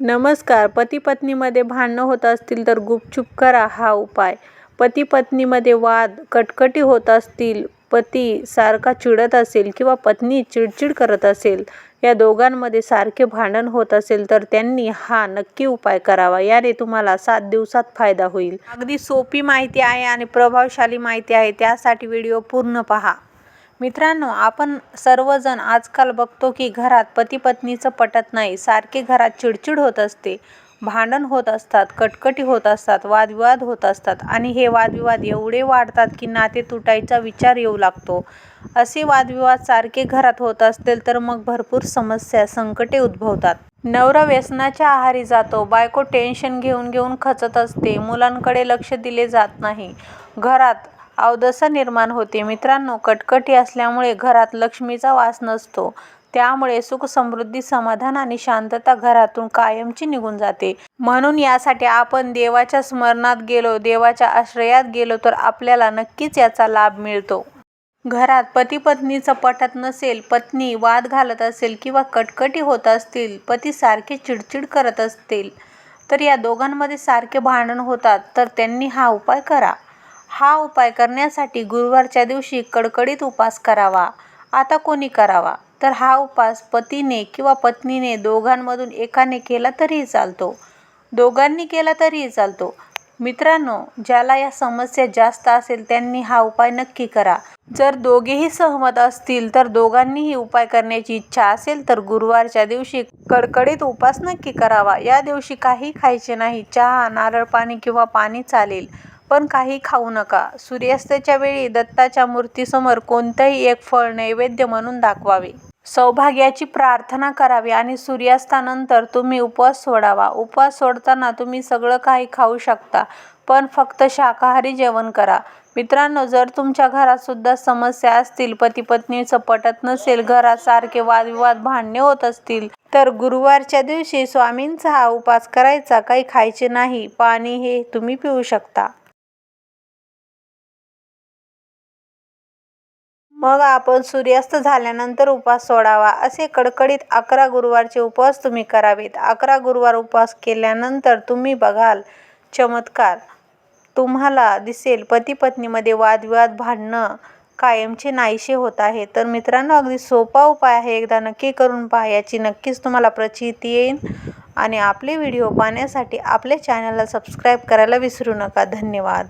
नमस्कार. पती पत्नीमध्ये भांडणं होत असतील तर गुपचूप करा हा उपाय. पती पत्नीमध्ये वाद कटकटी होत असतील पती सारखा चिडत असेल किंवा पत्नी चिडचिड करत असेल या दोघांमध्ये सारखे भांडण होत असेल तर त्यांनी हा नक्की उपाय करावा. याने तुम्हाला सात दिवसात फायदा होईल. अगदी सोपी माहिती आहे आणि प्रभावशाली माहिती आहे. त्यासाठी व्हिडिओ पूर्ण पहा. मित्रांनो आपण सर्वजण आजकाल बघतो की घरात पती पत्नीचं पटत नाही. सारखे घरात चिडचिड होत असते भांडण होत असतात कटकटी होत असतात वादविवाद होत असतात आणि हे वादविवाद एवढे वाढतात की नाते तुटायचा विचार येऊ लागतो. असे वादविवाद सारखे घरात होत असतील तर मग भरपूर समस्या संकटे उद्भवतात. नवरा व्यसनाच्या आहारी जातो बायको टेन्शन घेऊन घेऊन खचत असते मुलांकडे लक्ष दिले जात नाही. घरात अवदसा निर्माण होते. मित्रांनो कटकटी असल्यामुळे घरात लक्ष्मीचा वास नसतो. त्यामुळे सुख समृद्धी समाधान आणि शांतता घरातून कायमची निघून जाते. म्हणून यासाठी आपण देवाच्या स्मरणात गेलो देवाच्या आश्रयात गेलो तर आपल्याला नक्कीच याचा लाभ मिळतो. घरात पती पत्नीचं पटत नसेल पत्नी वाद घालत असेल किंवा कटकटी होत असतील पती सारखे चिडचिड करत असतील तर या दोघांमध्ये सारखे भांडण होतात तर त्यांनी हा उपाय करा. हा उपाय करण्यासाठी गुरुवारच्या दिवशी कडकडीत उपास करावा. आता कोणी करावा? तर हा उपास पतीने किंवा पत्नीने दोघांमधून एकाने केला तरीही चालतो. दोघांनी केला तरीही चालतो. मित्रांनो ज्याला या समस्या जास्त असेल त्यांनी हा उपाय नक्की करा. जर दोघेही सहमत असतील तर दोघांनीही उपाय करण्याची इच्छा असेल तर गुरुवारच्या दिवशी कडकडीत उपास नक्की करावा. या दिवशी काही खायचे नाही. चहा नारळ पाणी किंवा पाणी चालेल. पण काही खाऊ नका. सूर्यास्ताच्या वेळी दत्ताच्या मूर्तीसमोर कोणतंही एक फळ नैवेद्य म्हणून दाखवावे. सौभाग्याची प्रार्थना करावी आणि सूर्यास्तानंतर तुम्ही उपवास सोडावा. उपवास सोडताना तुम्ही सगळं काही खाऊ शकता पण फक्त शाकाहारी जेवण करा. मित्रांनो जर तुमच्या घरात सुद्धा समस्या असतील पती पत्नीचं पटत नसेल घरात सारखे वादविवाद भांडणे होत असतील तर गुरुवारच्या दिवशी स्वामींचा हा उपास करायचा. काही खायचे नाही. पाणी हे तुम्ही पिऊ शकता. मग आपण सूर्यास्त झाल्यानंतर उपवास सोडावा असे कडकडीत अकरा गुरुवारचे उपवास तुम्ही करावेत. अकरा गुरुवार उपवास केल्यानंतर तुम्ही बघाल चमत्कार. तुम्हाला दिसेल पती पत्नीमध्ये वादविवाद भांडणं कायमचे नाहीसे होत आहे तर मित्रांनो अगदी सोपा उपाय आहे. एकदा नक्की करून पहा. याची नक्कीच तुम्हाला प्रचिती येईल आणि आपले व्हिडिओ पाहण्यासाठी आपल्या चॅनलला सबस्क्राईब करायला विसरू नका. धन्यवाद.